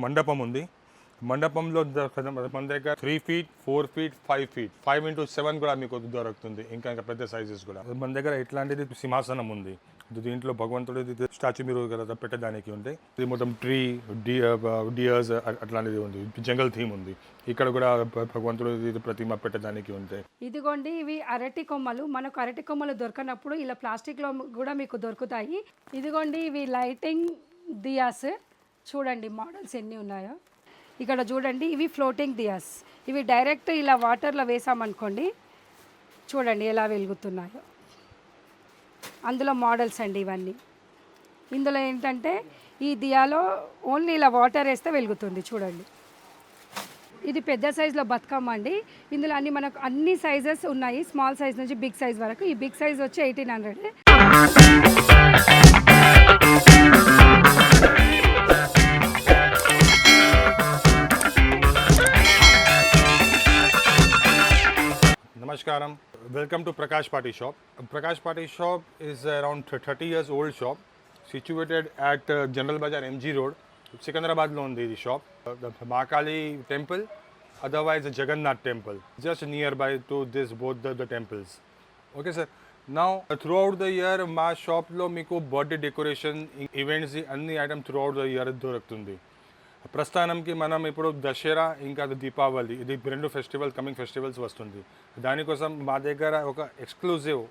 మండపం ఉంది. మండపంలో మన దగ్గర three feet four feet five feet five into seven కూడా మీకు దొరుకుతుంది. ఇంకా ఇంకా పెద్ద సైజెస్ కూడా. మన దగ్గర ఇట్లాంటిది సింహాసనం ఉంది. దీంట్లో భగవంతుడి స్టాచ్యూ మీరు కదా పెట్టడానికి ఉంది ఇది మొత్తం ట్రీ డియర్స్ అట్లాంటిది ఉంది. జంగల్ థీమ్ ఉంది. ఇక్కడ కూడా భగవంతుడి ప్రతిమ పెట్టడానికి ఉంటాయి ఇదిగోండి ఇవి అరటి కొమ్మలు. మనకు అరటి కొమ్మలు దొరకనప్పుడు ఇలా ప్లాస్టిక్లో కూడా మీకు దొరుకుతాయి. ఇదిగోండి ఇవి లైటింగ్ దియాస్ చూడండి మోడల్స్ ఎన్ని ఉన్నాయో. ఇక్కడ చూడండి ఇవి ఫ్లోటింగ్ దియాస్ ఇవి డైరెక్ట్ ఇలా వాటర్లో వేసామనుకోండి చూడండి ఎలా వెలుగుతున్నాయో. అందులో మోడల్స్ అండి ఇవన్నీ. ఇందులో ఏంటంటే ఈ దియాలో ఓన్లీ ఇలా వాటర్ వేస్తే వెలుగుతుంది చూడండి. ఇది పెద్ద సైజులో బతుకమ్మ అండి ఇందులో అన్ని మనకు అన్ని సైజెస్ ఉన్నాయి. స్మాల్ సైజ్ నుంచి బిగ్ సైజ్ వరకు. ఈ బిగ్ సైజ్ వచ్చి eighteen hundred Namaskaram. Welcome to Prakash Party Shop. Prakash Party Shop is around 30 years old shop situated at uh, General Bazaar MG Road, Secunderabad లో ఉంది ఇది shop the Mahakali temple otherwise Jagannath temple just nearby to this both the the temples okay sir నా through out the year మా షాప్లో మీకు birthday decoration events అన్ని item throughout the year దొరుకుతుంది ప్రస్థానంకి మనం ఇప్పుడు దసరా ఇంకా దీపావళి ఇది రెండు ఫెస్టివల్ కమింగ్ ఫెస్టివల్స్ వస్తుంది. దానికోసం మా దగ్గర ఒక ఎక్స్క్లూజివ్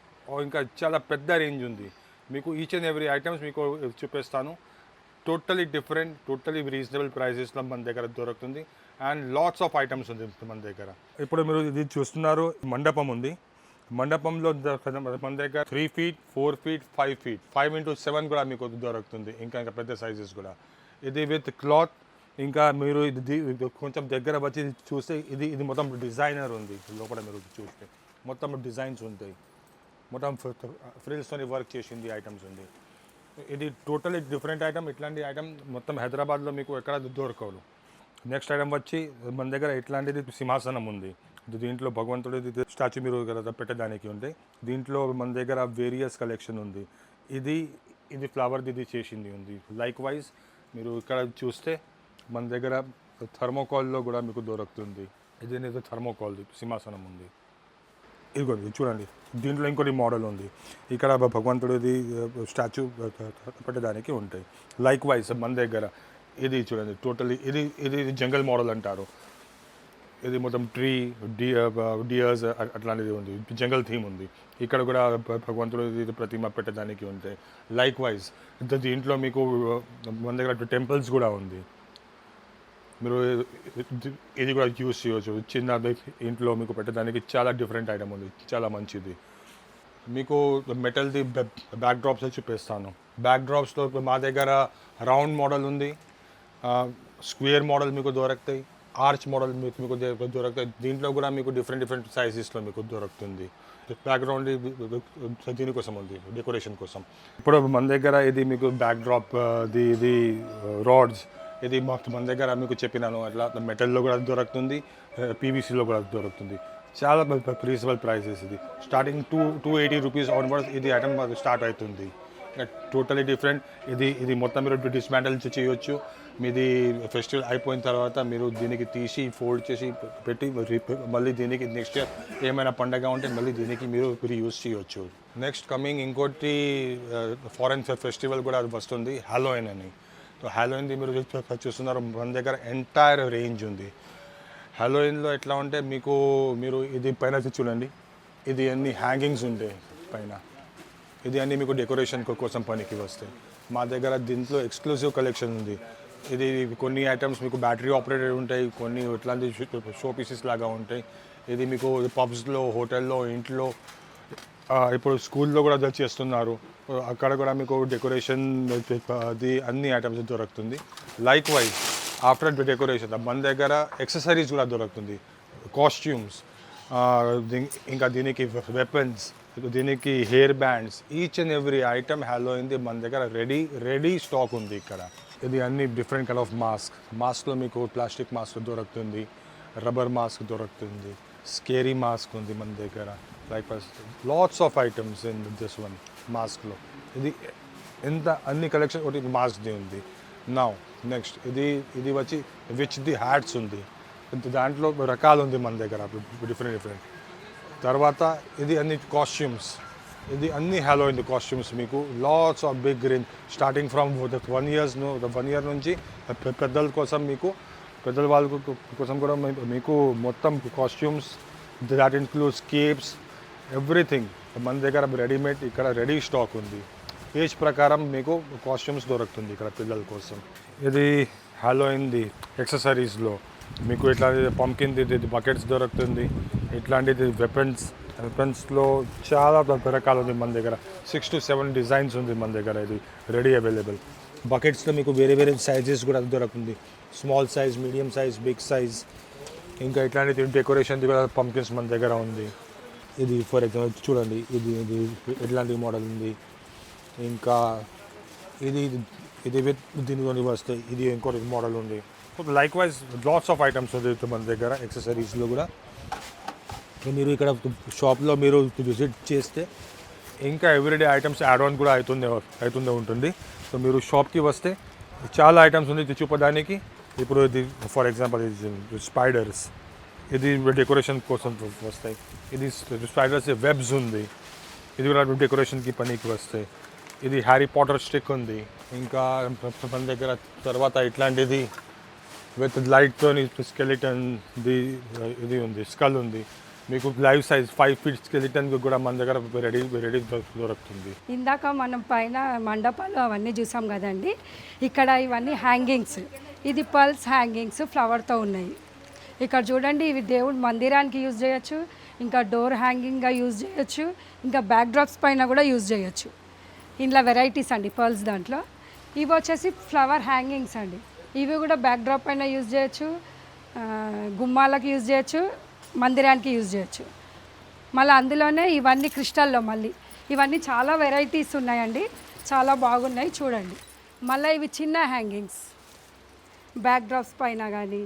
ఇంకా చాలా పెద్ద రేంజ్ ఉంది. మీకు ఈచ్ అండ్ ఎవ్రీ ఐటమ్స్ మీకు చూపిస్తాను. టోటలీ డిఫరెంట్ టోటలీ రీజనబుల్ ప్రైజెస్లో మన దగ్గర దొరుకుతుంది. అండ్ లాట్స్ ఆఫ్ ఐటమ్స్ ఉంది మన దగ్గర. ఇప్పుడు మీరు ఇది చూస్తున్నారు మండపం ఉంది. మండపంలో మన దగ్గర three feet four feet five feet five into seven కూడా మీకు దొరుకుతుంది ఇంకా ఇంకా పెద్ద సైజెస్ కూడా. ఇది విత్ క్లాత్ ఇంకా మీరు ఇది కొంచెం దగ్గర వచ్చి చూస్తే ఇది ఇది మొత్తం డిజైనర్ ఉంది. లోపల మీరు చూస్తే మొత్తం డిజైన్స్ ఉంటాయి. మొత్తం ఫ్రిల్స్తోని వర్క్ చేసింది ఐటమ్స్ ఉంది. ఇది టోటలీ డిఫరెంట్ ఐటమ్ ఇట్లాంటి ఐటమ్ మొత్తం హైదరాబాద్లో మీకు ఎక్కడ దొరకవు. నెక్స్ట్ ఐటమ్ వచ్చి మన దగ్గర ఇట్లాంటిది సింహాసనం ఉంది. దీంట్లో భగవంతుడి స్టాచ్యూ మీరు కదా పెట్టడానికి ఉంది దీంట్లో మన దగ్గర వేరియస్ కలెక్షన్ ఉంది. ఇది ఇది ఫ్లవర్ది ఇది చేసింది ఉంది. లైక్ వైజ్ మీరు ఇక్కడ చూస్తే మన దగ్గర థర్మోకాల్లో కూడా మీకు దొరుకుతుంది. ఇది అనేది థర్మోకాల్ సింహాసనం ఉంది. ఇదిగోండి ఇది చూడండి. దీంట్లో ఇంకోటి మోడల్ ఉంది. ఇక్కడ భగవంతుడిది స్టాచ్యూ పెట్టడానికి ఉంటాయి. లైక్ వైజ్ మన దగ్గర ఇది చూడండి. టోటలీ ఇది ఇది జంగల్ మోడల్ అంటారు. ఇది మొత్తం ట్రీ డియర్స్ అట్లాంటిది ఉంది. జంగల్ థీమ్ ఉంది. ఇక్కడ కూడా భగవంతుడు ప్రతిమ పెట్టడానికి ఉంటాయి. లైక్ వైజ్ దీంట్లో మీకు మన దగ్గర టెంపుల్స్ కూడా ఉంది. మీరు ఇది- కూడా యూస్ చేయవచ్చు చిన్న ఇంట్లో మీకు పెట్టడానికి చాలా డిఫరెంట్ ఐటమ్ ఉంది. చాలా మంచిది. మీకు మెటల్ది బ్యాక్ డ్రాప్స్ చూపిస్తాను. బ్యాక్ డ్రాప్స్లో మా దగ్గర రౌండ్ మోడల్ ఉంది. స్క్వేర్ మోడల్ మీకు దొరుకుతాయి. ఆర్చ్ మోడల్ మీకు మీకు దొరుకుతాయి. దీంట్లో కూడా మీకు డిఫరెంట్ డిఫరెంట్ సైజెస్లో మీకు దొరుకుతుంది. బ్యాక్గ్రౌండ్ దీనికోసం ఉంది. డెకరేషన్ కోసం. ఇప్పుడు మన దగ్గర ఇది మీకు బ్యాక్ డ్రాప్ ది ఇది రాడ్స్ ఇది మాకు మన దగ్గర మీకు చెప్పినాను. అట్లా మెటల్లో కూడా దొరుకుతుంది పీవీసీలో కూడా దొరుకుతుంది. చాలా రీజనబుల్ ప్రైసెస్ ఇది. Starting two two eighty rupees onwards ఇది ఐటమ్ స్టార్ట్ అవుతుంది. టోటలీ డిఫరెంట్ ఇది ఇది మొత్తం మీరు డిస్మాంటల్ చేయొచ్చు. మీది ఫెస్టివల్ అయిపోయిన తర్వాత మీరు దీనికి తీసి ఫోల్డ్ చేసి పెట్టి మళ్ళీ దీనికి నెక్స్ట్ ఇయర్ ఏమైనా పండగ ఉంటే మళ్ళీ దీనికి మీరు మీరు యూజ్ చేయొచ్చు. నెక్స్ట్ కమింగ్ ఇంకోటి ఫారెన్ ఫెస్టివల్ కూడా వస్తుంది హాలోయిన్ అని. హాలోయిన్ది మీరు చూస్తున్నారు మన దగ్గర ఎంటైర్ రేంజ్ ఉంది. హలోయిన్లో ఎట్లా ఉంటే మీకు మీరు ఇది పైన చూడండి. ఇది అన్ని హ్యాంగింగ్స్ ఉంటాయి పైన. ఇది అన్ని మీకు డెకరేషన్ కోసం పనికి వస్తాయి. మా దగ్గర దీంట్లో ఎక్స్క్లూజివ్ కలెక్షన్ ఉంది. ఇది కొన్ని ఐటమ్స్ మీకు బ్యాటరీ ఆపరేటెడ్ ఉంటాయి కొన్ని ఇట్లాంటి షో పీసెస్ లాగా ఉంటాయి. ఇది మీకు పబ్స్లో హోటల్లో ఇంట్లో ఇప్పుడు స్కూల్లో కూడా అది చేస్తున్నారు. అక్కడ కూడా మీకు డెకరేషన్ అది అన్ని ఐటమ్స్ దొరుకుతుంది. లైక్ వైజ్ ఆఫ్టర్ డెకరేషన్ మన దగ్గర ఎక్సెసరీస్ కూడా దొరుకుతుంది. కాస్ట్యూమ్స్ ఇంకా దీనికి వెపన్స్ దీనికి hair bands each and every item hello అయింది మన దగ్గర రెడీ రెడీ స్టాక్ ఉంది ఇక్కడ. ఇది అన్ని డిఫరెంట్ కలర్ ఆఫ్ మాస్క్ మాస్క్లో మీకు ప్లాస్టిక్ మాస్క్ దొరుకుతుంది రబ్బర్ మాస్క్ దొరుకుతుంది స్కేరీ మాస్క్ ఉంది మన దగ్గర. Like lots of items in this one మాస్క్లో. ఇది ఎంత అన్ని కలెక్షన్ ఒకటి మాస్క్ది ఉంది. నౌ నెక్స్ట్ ఇది ఇది వచ్చి విచ్ ది హ్యాట్స్ ఉంది. దాంట్లో రకాలు ఉంది మన దగ్గర డిఫరెంట్ డిఫరెంట్ తర్వాత ఇది అన్ని కాస్ట్యూమ్స్ ఇది అన్ని హ్యాలోయిన్ కాస్ట్యూమ్స్ మీకు. Lots of big range starting from one years one year నుంచి పెద్దల కోసం మీకు పెద్దల వాళ్ళ కోసం కూడా మీకు మొత్తం costumes that includes capes everything మన దగ్గర రెడీమేడ్ ఇక్కడ రెడీ స్టాక్ ఉంది. ఏజ్ ప్రకారం మీకు కాస్ట్యూమ్స్ దొరుకుతుంది ఇక్కడ పిల్లల కోసం. ఇది హ్యాలోయిన్ది ఎక్సెసరీస్లో మీకు ఇట్లాంటి పంకింది ఇది బకెట్స్ దొరుకుతుంది. ఇట్లాంటిది వెపన్స్ వెపన్స్లో చాలా రకాలు ఉంది మన దగ్గర. సిక్స్ టు సెవెన్ డిజైన్స్ ఉంది మన దగ్గర ఇది రెడీ అవైలబుల్ బకెట్స్లో మీకు వేరే వేరే సైజెస్ కూడా దొరుకుతుంది. Small size medium size big size ఇంకా ఇట్లాంటి డెకరేషన్ కూడా పంకిన్స్ మన దగ్గర ఉంది. ఇది ఫర్ ఎగ్జాంపుల్ చూడండి ఇది ఇది ఇట్లాంటి మోడల్ ఉంది. ఇంకా ఇది ఇది విత్ దీనితో వస్తాయి ఇది ఇంకోటి మోడల్ ఉంది. Likewise lots of items ఉంది మన దగ్గర ఎక్సెసరీస్లో కూడా. మీరు ఇక్కడ షాప్లో మీరు విజిట్ చేస్తే ఇంకా ఎవ్రీడే ఐటమ్స్ యాడ్ ఆన్ కూడా అవుతుంది అవుతుందే ఉంటుంది. సో మీరు షాప్కి వస్తే చాలా ఐటమ్స్ ఉంది ఇది చూపడానికి. ఇప్పుడు ఇది ఫర్ ఎగ్జాంపుల్ ఇది స్పైడర్స్ ఇది డెకరేషన్ కోసం వస్తాయి. ఇది స్పైడర్స్ వెబ్స్ ఉంది. ఇది కూడా డెకరేషన్కి పనికి వస్తాయి. ఇది హ్యారీ పాటర్ స్టిక్ ఉంది. ఇంకా మన దగ్గర తర్వాత ఇట్లాంటిది విత్ లైట్తో స్కెలిటన్ ది ఇది ఉంది స్కల్ ఉంది. మీకు life size five feet skeleton కూడా మన దగ్గర రెడీ రెడీ దొరుకుతుంది. ఇందాక మనం పైన మండపాలు అవన్నీ చూసాం కదండి. ఇక్కడ ఇవన్నీ హ్యాంగింగ్స్ ఇది పల్స్ హ్యాంగింగ్స్ ఫ్లవర్తో ఉన్నాయి. ఇక్కడ చూడండి ఇవి దేవుడు మందిరానికి యూజ్ చేయొచ్చు ఇంకా డోర్ హ్యాంగింగ్గా యూజ్ చేయొచ్చు ఇంకా బ్యాక్ డ్రాప్స్ పైన కూడా యూజ్ చేయొచ్చు. ఇందులో వెరైటీస్ అండి పర్ల్స్ దాంట్లో. ఇవి వచ్చేసి ఫ్లవర్ హ్యాంగింగ్స్ అండి. ఇవి కూడా బ్యాక్ డ్రాప్ పైన యూజ్ చేయొచ్చు గుమ్మాలకు యూజ్ చేయొచ్చు మందిరానికి యూజ్ చేయొచ్చు. మళ్ళీ అందులోనే ఇవన్నీ క్రిస్టల్లో మళ్ళీ. ఇవన్నీ చాలా వెరైటీస్ ఉన్నాయండి చాలా బాగున్నాయి చూడండి. మళ్ళీ ఇవి చిన్న హ్యాంగింగ్స్ బ్యాక్ డ్రాప్స్ పైన కానీ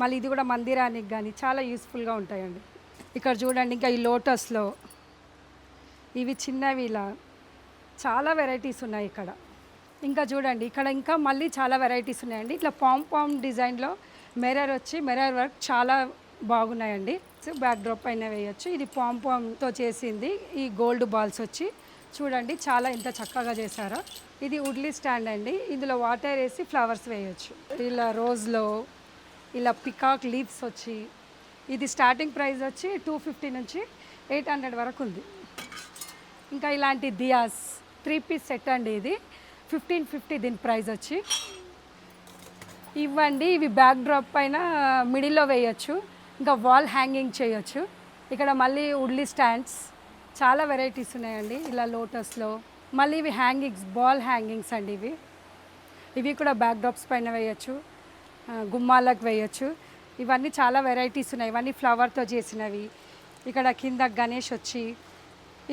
మళ్ళీ ఇది కూడా మందిరానికి కానీ చాలా యూస్ఫుల్గా ఉంటాయండి. ఇక్కడ చూడండి ఇంకా ఈ లోటస్లో ఇవి చిన్నవి ఇలా చాలా వెరైటీస్ ఉన్నాయి ఇక్కడ. ఇంకా చూడండి ఇక్కడ ఇంకా మళ్ళీ చాలా వెరైటీస్ ఉన్నాయండి. ఇట్లా పామ్ పామ్ డిజైన్లో మిర్రర్ వచ్చి మిర్రర్ వర్క్ చాలా బాగున్నాయండి. సో బ్యాక్ డ్రాప్ పైన వేయచ్చు. ఇది పామ్ పామ్తో చేసింది. ఈ గోల్డ్ బాల్స్ వచ్చి చూడండి చాలా ఎంత చక్కగా చేశారో. ఇది ఉడ్లీ స్టాండ్ అండి. ఇందులో వాటర్ వేసి ఫ్లవర్స్ వేయచ్చు. ఇలా రోజ్లో ఇలా పికాక్ లీవ్స్ వచ్చి ఇది స్టార్టింగ్ ప్రైస్ వచ్చి టూ ఫిఫ్టీ నుంచి ఎయిట్ హండ్రెడ్ వరకు ఉంది. ఇంకా ఇలాంటి దియాస్ త్రీ పీస్ సెట్ అండి ఇది. ఫిఫ్టీన్ ఫిఫ్టీ దీని ప్రైస్ వచ్చి. ఇవ్వండి ఇవి బ్యాక్ డ్రాప్ పైన మిడిల్లో వేయచ్చు. ఇంకా వాల్ హ్యాంగింగ్ చేయొచ్చు. ఇక్కడ మళ్ళీ ఉడ్లీ స్టాండ్స్ చాలా వెరైటీస్ ఉన్నాయండి. ఇలా లోటస్లో మళ్ళీ ఇవి హ్యాంగింగ్స్ బాల్ హ్యాంగింగ్స్ అండి ఇవి. ఇవి కూడా బ్యాక్ డ్రాప్స్ పైన వేయచ్చు. గుమ్మాలకు వేయచ్చు. ఇవన్నీ చాలా వెరైటీస్ ఉన్నాయి. ఇవన్నీ ఫ్లవర్తో చేసినవి. ఇక్కడ కింద గణేష్ వచ్చి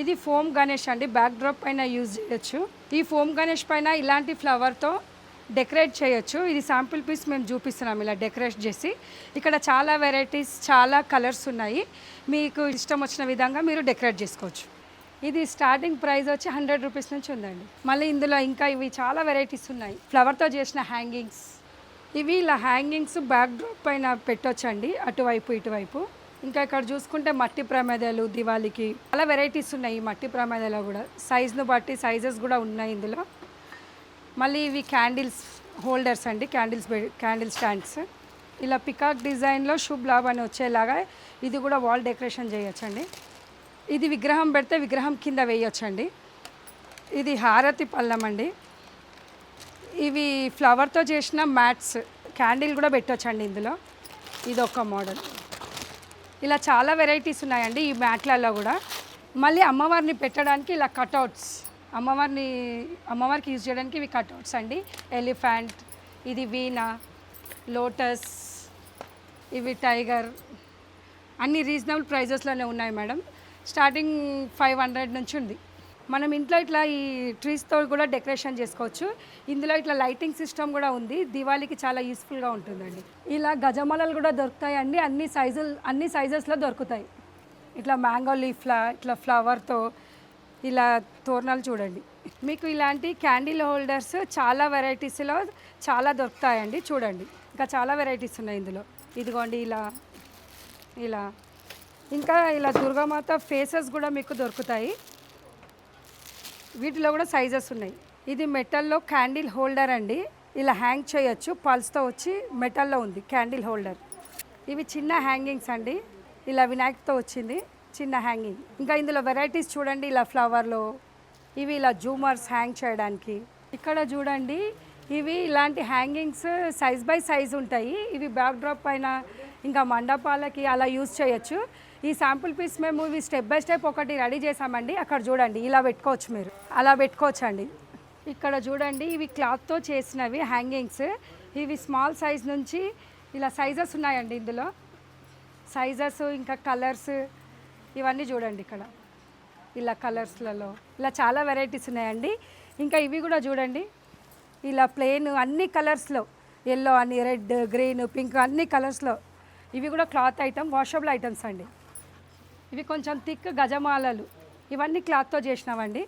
ఇది ఫోమ్ గణేష్ అండి. బ్యాక్ డ్రాప్ పైన యూజ్ చేయొచ్చు. ఈ ఫోమ్ గణేష్ పైన ఇలాంటి ఫ్లవర్తో డెకరేట్ చేయొచ్చు. ఇది శాంపిల్ పీస్ మేము చూపిస్తున్నాం ఇలా డెకరేట్ చేసి. ఇక్కడ చాలా వెరైటీస్ చాలా కలర్స్ ఉన్నాయి. మీకు ఇష్టం వచ్చిన విధంగా మీరు డెకరేట్ చేసుకోవచ్చు. ఇది స్టార్టింగ్ ప్రైస్ వచ్చి హండ్రెడ్ రూపీస్ నుంచి ఉందండి. మళ్ళీ ఇందులో ఇంకా ఇవి చాలా వెరైటీస్ ఉన్నాయి. ఫ్లవర్తో చేసిన హ్యాంగింగ్స్ ఇవి ఇలా హ్యాంగింగ్స్ బ్యాక్ డ్రాప్ పైన పెట్టొచ్చండి అటువైపు ఇటువైపు. ఇంకా ఇక్కడ చూసుకుంటే మట్టి ప్రమేదాలు దివాళీకి చాలా వెరైటీస్ ఉన్నాయి ఈ మట్టి ప్రమేదాలు కూడా. సైజ్ను బట్టి సైజెస్ కూడా ఉన్నాయి ఇందులో. మళ్ళీ ఇవి క్యాండిల్స్ హోల్డర్స్ అండి క్యాండిల్స్ క్యాండిల్ స్టాండ్స్ ఇలా పికాక్ డిజైన్లో శుభ్ లాభ్ అని వచ్చేలాగా ఇది కూడా వాల్ డెకరేషన్ చేయొచ్చండి. ఇది విగ్రహం పెడితే విగ్రహం కింద వేయొచ్చండి. ఇది హారతి పళ్ళం అండి ఇవి ఫ్లవర్తో చేసిన మ్యాట్స్. క్యాండిల్ కూడా పెట్టొచ్చండి ఇందులో. ఇది ఒక మోడల్ ఇలా చాలా వెరైటీస్ ఉన్నాయండి ఈ మ్యాట్లలో కూడా. మళ్ళీ అమ్మవారిని పెట్టడానికి ఇలా కట్అవుట్స్ అమ్మవారిని అమ్మవారికి యూజ్ చేయడానికి ఇవి కటౌట్స్ అండి. ఎలిఫెంట్ ఇది వీణ లోటస్ ఇవి టైగర్ అన్ని రీజనబుల్ ప్రైజెస్లోనే ఉన్నాయి మేడం. స్టార్టింగ్ ఫైవ్ హండ్రెడ్ నుంచి ఉంది. మనం ఇంట్లో ఇట్లా ఈ ట్రీస్తో కూడా డెకరేషన్ చేసుకోవచ్చు. ఇందులో ఇట్లా లైటింగ్ సిస్టమ్ కూడా ఉంది. దివాళీకి చాలా యూస్ఫుల్గా ఉంటుందండి. ఇలా గజమాలలు కూడా దొరుకుతాయండి. అన్ని సైజులు అన్ని సైజెస్లో దొరుకుతాయి. ఇట్లా మ్యాంగో లీఫ్లా ఇట్లా ఫ్లవర్తో ఇలా తోరణాలు చూడండి. మీకు ఇలాంటి క్యాండిల్ హోల్డర్స్ చాలా వెరైటీస్లో చాలా దొరుకుతాయండి. చూడండి. ఇంకా చాలా వెరైటీస్ ఉన్నాయి ఇందులో. ఇదిగోండి ఇలా ఇలా. ఇంకా ఇలా దుర్గామాత ఫేసెస్ కూడా మీకు దొరుకుతాయి. వీటిలో కూడా సైజెస్ ఉన్నాయి. ఇది మెటల్లో క్యాండిల్ హోల్డర్ అండి. ఇలా హ్యాంగ్ చేయొచ్చు. పల్స్తో వచ్చి మెటల్లో ఉంది క్యాండిల్ హోల్డర్ ఇవి చిన్న హ్యాంగింగ్స్ అండి. ఇలా వినాయక్తో వచ్చింది చిన్న హ్యాంగింగ్ ఇంకా ఇందులో వెరైటీస్ చూడండి ఇలా ఫ్లవర్లో ఇవి ఇలా జూమర్స్ హ్యాంగ్ చేయడానికి. ఇక్కడ చూడండి ఇవి ఇలాంటి హ్యాంగింగ్స్ సైజ్ బై సైజ్ ఉంటాయి. ఇవి బ్యాక్ డ్రాప్ పైన ఇంకా మండపాలకి అలా యూజ్ చేయొచ్చు. ఈ శాంపుల్ పీస్ మేము ఇవి స్టెప్ బై స్టెప్ ఒకటి రెడీ చేసామండి అక్కడ చూడండి ఇలా పెట్టుకోవచ్చు మీరు. అలా పెట్టుకోవచ్చు అండి ఇక్కడ చూడండి ఇవి క్లాత్తో చేసినవి హ్యాంగింగ్స్. ఇవి స్మాల్ సైజ్ నుంచి ఇలా సైజెస్ ఉన్నాయండి ఇందులో. సైజెస్ ఇంకా కలర్స్ ఇవన్నీ చూడండి ఇక్కడ. ఇలా కలర్స్లలో. ఇలా చాలా వెరైటీస్ ఉన్నాయండి. ఇంకా ఇవి కూడా చూడండి. ఇలా ప్లెయిన్ అన్ని కలర్స్లో. ఎల్లో అని రెడ్ గ్రీన్ పింక్ అన్ని కలర్స్లో. ఇవి కూడా క్లాత్ ఐటమ్ వాషబుల్ ఐటమ్స్ అండి. ఇవి కొంచెం థిక్ గజమాలలు. ఇవన్నీ క్లాత్తో చేసినామండి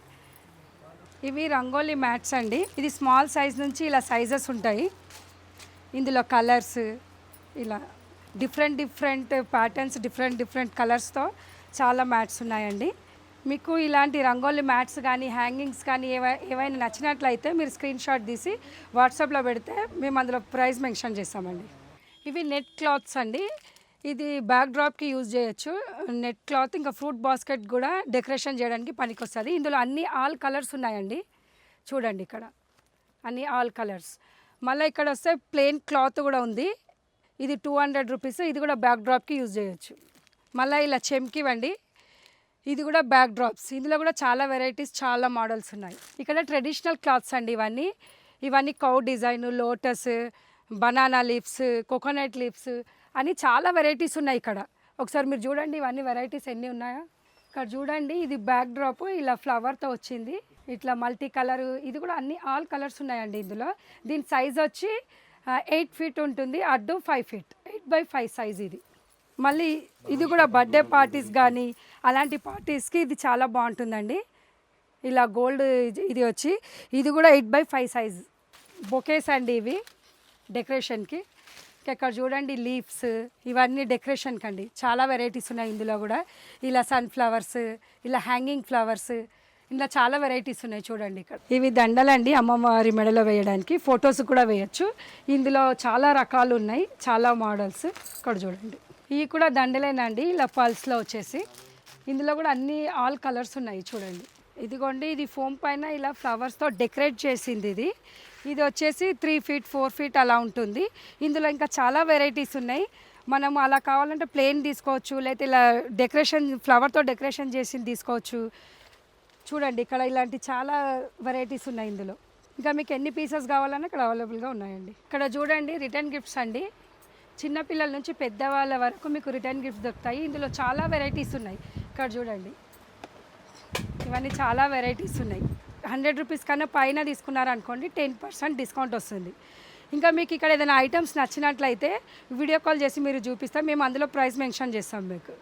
ఇవి రంగోలీ మ్యాట్స్ అండి. ఇది స్మాల్ సైజ్ నుంచి ఇలా సైజెస్ ఉంటాయి. ఇందులో కలర్స్ ఇలా different different patterns different different కలర్స్తో చాలా మ్యాట్స్ ఉన్నాయండి. మీకు ఇలాంటి రంగోలీ మ్యాట్స్ కానీ హ్యాంగింగ్స్ కానీ ఏవై ఏవైనా నచ్చినట్లయితే మీరు స్క్రీన్ షాట్ తీసి వాట్సాప్లో పెడితే మేము అందులో ప్రైస్ మెన్షన్ చేస్తామండి. ఇవి నెట్ క్లాత్స్ అండి. ఇది బ్యాక్ డ్రాప్కి యూజ్ చేయొచ్చు. నెట్ క్లాత్ ఇంకా ఫ్రూట్ బాస్కెట్ కూడా డెకరేషన్ చేయడానికి పనికొస్తుంది. ఇందులో అన్ని ఆల్ కలర్స్ ఉన్నాయండి. చూడండి ఇక్కడ. అన్ని ఆల్ కలర్స్. మళ్ళీ ఇక్కడ వస్తే ప్లెయిన్ క్లాత్ కూడా ఉంది. ఇది టూ హండ్రెడ్ రూపీస్. ఇది కూడా బ్యాక్ డ్రాప్కి యూజ్ చేయొచ్చు. మళ్ళీ ఇలా చెమ్కివండి ఇది కూడా బ్యాక్ డ్రాప్స్ ఇందులో కూడా చాలా వెరైటీస్ చాలా మోడల్స్ ఉన్నాయి. ఇక్కడ ట్రెడిషనల్ క్లాత్స్ అండి ఇవన్నీ. ఇవన్నీ cow design lotus banana leaves coconut leaves అని చాలా వెరైటీస్ ఉన్నాయి ఇక్కడ. ఒకసారి మీరు చూడండి ఇవన్నీ వెరైటీస్ ఎన్ని ఉన్నాయో. ఇక్కడ చూడండి ఇది బ్యాక్ డ్రాప్ ఇలా ఫ్లవర్తో వచ్చింది. ఇట్లా మల్టీ కలర్ ఇది కూడా అన్ని ఆల్ కలర్స్ ఉన్నాయండి ఇందులో. దీని సైజ్ వచ్చి ఎయిట్ ఫీట్ ఉంటుంది అడ్డు five feet eight by five size ఇది. మళ్ళీ ఇది కూడా బర్త్డే పార్టీస్ కానీ అలాంటి పార్టీస్కి ఇది చాలా బాగుంటుందండి. ఇలా గోల్డ్ ఇది వచ్చి ఇది కూడా eight by five size bouquets అండి ఇవి. డెకరేషన్కి. ఇక్కడ చూడండి లీవ్స్ ఇవన్నీ డెకరేషన్కి అండి చాలా వెరైటీస్ ఉన్నాయి ఇందులో కూడా. ఇలా సన్ఫ్లవర్స్ ఇలా హ్యాంగింగ్ ఫ్లవర్స్ ఇలా చాలా వెరైటీస్ ఉన్నాయి చూడండి ఇక్కడ. ఇవి దండలండి అమ్మవారి మెడలో వేయడానికి. ఫొటోస్ కూడా వేయచ్చు. ఇందులో చాలా రకాలు ఉన్నాయి. చాలా మోడల్స్ ఇక్కడ చూడండి. ఇవి కూడా దండలేనండి. ఇలా పల్స్లో వచ్చేసి. ఇందులో కూడా అన్ని ఆల్ కలర్స్ ఉన్నాయి చూడండి. ఇదిగోండి ఇది ఫోమ్ పైన ఇలా ఫ్లవర్స్తో డెకరేట్ చేసింది ఇది. ఇది వచ్చేసి త్రీ ఫీట్ ఫోర్ ఫీట్ అలా ఉంటుంది. ఇందులో ఇంకా చాలా వెరైటీస్ ఉన్నాయి. మనం అలా కావాలంటే ప్లేన్ తీసుకోవచ్చు లేకపోతే ఇలా డెకరేషన్ ఫ్లవర్తో డెకరేషన్ చేసింది తీసుకోవచ్చు. చూడండి ఇక్కడ ఇలాంటి చాలా వెరైటీస్ ఉన్నాయి ఇందులో. ఇంకా మీకు ఎన్ని పీసెస్ కావాలన్నా ఇక్కడ అవైలబుల్గా ఉన్నాయండి. ఇక్కడ చూడండి రిటర్న్ గిఫ్ట్స్ అండి. చిన్నపిల్లల నుంచి పెద్దవాళ్ళ వరకు మీకు రిటర్న్ గిఫ్ట్స్ దొరుకుతాయి. ఇందులో చాలా వెరైటీస్ ఉన్నాయి. ఇక్కడ చూడండి. ఇవన్నీ చాలా వెరైటీస్ ఉన్నాయి. హండ్రెడ్ రూపీస్ కన్నా పైన తీసుకున్నారనుకోండి టెన్ పర్సెంట్ డిస్కౌంట్ వస్తుంది. ఇంకా మీకు ఇక్కడ ఏదైనా ఐటమ్స్ నచ్చినట్లయితే వీడియో కాల్ చేసి మీరు చూపిస్తాం. మేము అందులో ప్రైస్ మెన్షన్ చేస్తాం మీకు.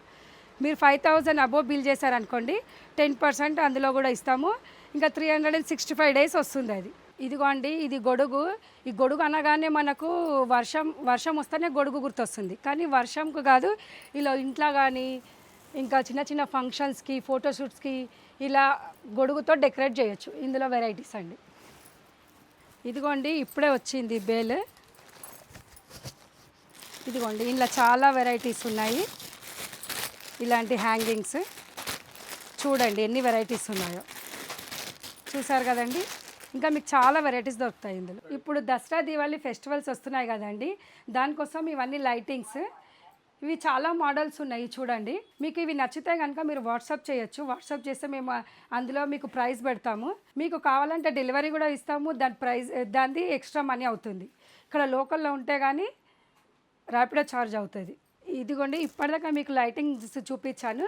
మీరు ఫైవ్ థౌజండ్ అబోవ్ బిల్ చేశారనుకోండి టెన్ పర్సెంట్ అందులో కూడా ఇస్తాము. ఇంకా three hundred and sixty five days వస్తుంది అది. ఇదిగో అండి ఇది గొడుగు. ఈ గొడుగు అనగానే మనకు వర్షం వర్షం వస్తేనే గొడుగు గుర్తొస్తుంది. కానీ వర్షంకు కాదు ఇలా ఇంట్లో కానీ ఇంకా చిన్న చిన్న ఫంక్షన్స్కి ఫోటోషూట్స్కి ఇలా గొడుగుతో డెకరేట్ చేయొచ్చు. ఇందులో వెరైటీస్ అండి. ఇదిగోండి ఇప్పుడే వచ్చింది బేల్. ఇదిగోండి ఇందులో చాలా వెరైటీస్ ఉన్నాయి. ఇలాంటి హ్యాంగింగ్స్. చూడండి ఎన్ని వెరైటీస్ ఉన్నాయో. చూసారు కదండి? ఇంకా మీకు చాలా వెరైటీస్ దొరుకుతాయి ఇందులో. ఇప్పుడు దసరా దీవాళి ఫెస్టివల్స్ వస్తున్నాయి కదండి. దానికోసం ఇవన్నీ లైటింగ్స్. ఇవి చాలా మోడల్స్ ఉన్నాయి చూడండి. మీకు ఇవి నచ్చితే కనుక మీరు వాట్సాప్ చేయొచ్చు. వాట్సాప్ చేస్తే మేము అందులో మీకు ప్రైస్ పెడతాము. మీకు కావాలంటే డెలివరీ కూడా ఇస్తాము. దాని ప్రైస్ దానిది ఎక్స్ట్రా మనీ అవుతుంది. ఇక్కడ లోకల్లో ఉంటే కానీ ర్యాపిడో ఛార్జ్ అవుతుంది. ఇదిగోండి ఇప్పటిదాకా మీకు లైటింగ్స్ చూపించాను.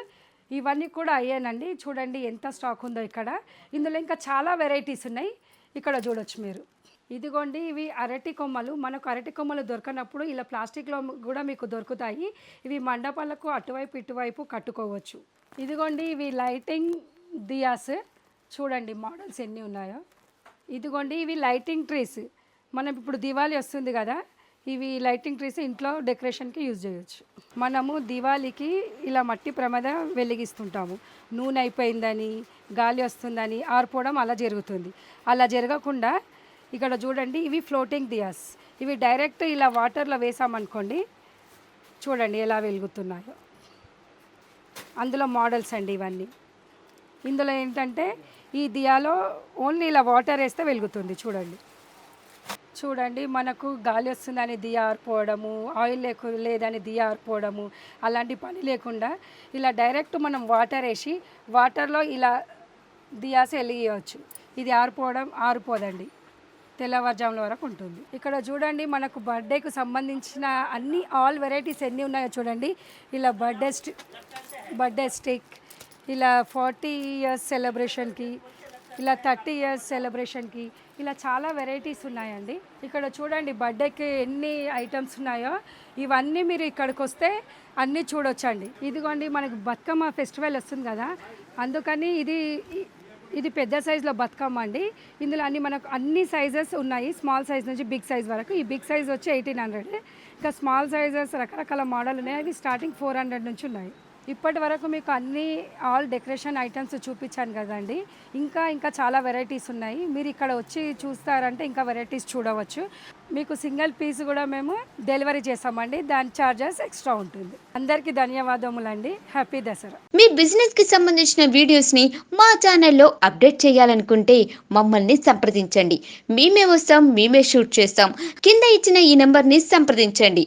ఇవన్నీ కూడా అయ్యానండి. చూడండి ఎంత స్టాక్ ఉందో ఇక్కడ. ఇందులో ఇంకా చాలా వెరైటీస్ ఉన్నాయి. ఇక్కడ చూడొచ్చు మీరు. ఇదిగోండి ఇవి అరటి కొమ్మలు. మనకు అరటి కొమ్మలు దొరకనప్పుడు ఇలా ప్లాస్టిక్లో కూడా మీకు దొరుకుతాయి. ఇవి మండపాలకు అటువైపు ఇటువైపు కట్టుకోవచ్చు. ఇదిగోండి ఇవి లైటింగ్ దియాస్. చూడండి మోడల్స్ ఎన్ని ఉన్నాయో. ఇదిగోండి ఇవి లైటింగ్ ట్రీస్. మనం ఇప్పుడు దివాళీ వస్తుంది కదా ఇవి లైటింగ్ ట్రీస్ ఇంట్లో డెకరేషన్కి యూజ్ చేయొచ్చు. మనము దివాళీకి ఇలా మట్టి ప్రమాద వెలిగిస్తుంటాము. నూనె అయిపోయిందని గాలి వస్తుందని ఆరిపోవడం అలా జరుగుతుంది. అలా జరగకుండా ఇక్కడ చూడండి ఇవి ఫ్లోటింగ్ దియాస్ ఇవి డైరెక్ట్ ఇలా వాటర్లో వేసామనుకోండి చూడండి ఎలా వెలుగుతున్నాయో. అందులో మోడల్స్ అండి ఇవన్నీ. ఇందులో ఏంటంటే ఈ దియాలో ఓన్లీ ఇలా వాటర్ వేస్తే వెలుగుతుంది చూడండి. చూడండి మనకు గాలి వస్తుందని దియా ఆరిపోవడము ఆయిల్ లేకు లేదని దియా ఆరిపోవడము అలాంటి పని లేకుండా ఇలా డైరెక్ట్ మనం వాటర్ వేసి వాటర్లో ఇలా దియాస్ వెలిగియవచ్చు ఇది ఆరిపోవడం ఆరిపోదండి. తెల్లవారుజాముల వరకు ఉంటుంది. ఇక్కడ చూడండి మనకు బర్త్డేకు సంబంధించిన అన్ని ఆల్ వెరైటీస్ ఎన్ని ఉన్నాయో చూడండి. ఇలా బర్త్డే స్టి బర్త్డే స్టిక్ ఇలా ఫార్టీ ఇయర్స్ సెలబ్రేషన్కి ఇలా థర్టీ ఇయర్స్ సెలబ్రేషన్కి ఇలా చాలా వెరైటీస్ ఉన్నాయండి. ఇక్కడ చూడండి బర్త్డేకి ఎన్ని ఐటమ్స్ ఉన్నాయో. ఇవన్నీ మీరు ఇక్కడికి వస్తే అన్నీ చూడొచ్చండి. ఇదిగోండి మనకి బతుకమ్మ ఫెస్టివల్ వస్తుంది కదా. అందుకని ఇది ఇది పెద్ద సైజులో బతుకమ్మ అండి ఇందులో అన్ని మనకు అన్ని సైజెస్ ఉన్నాయి. స్మాల్ సైజ్ నుంచి బిగ్ సైజ్ వరకు. ఈ బిగ్ సైజ్ వచ్చి ఎయిటీన్ హండ్రెడ్. ఇంకా స్మాల్ సైజెస్ రకరకాల మోడల్ ఉన్నాయి. అవి స్టార్టింగ్ ఫోర్ హండ్రెడ్ నుంచి ఉన్నాయి. ఇప్పటి వరకు మీకు అన్ని ఆల్ డెకరేషన్ ఐటమ్స్ చూపించాను కదండి. ఇంకా ఇంకా చాలా వెరైటీస్ ఉన్నాయి. మీరు ఇక్కడ వచ్చి చూస్తారంటే ఇంకా వెరైటీస్ చూడవచ్చు. మీకు సింగిల్ పీస్ కూడా మేము డెలివరీ చేస్తామండి. దాని ఛార్జెస్ ఎక్స్ట్రా ఉంటుంది. అందరికీ ధన్యవాదములండి. హ్యాపీ దసరా మీ బిజినెస్కి సంబంధించిన వీడియోస్ని మా ఛానల్లో అప్డేట్ చేయాలనుకుంటే మమ్మల్ని సంప్రదించండి. మేమే వస్తాం మేమే షూట్ చేస్తాం. కింద ఇచ్చిన ఈ నెంబర్ని సంప్రదించండి.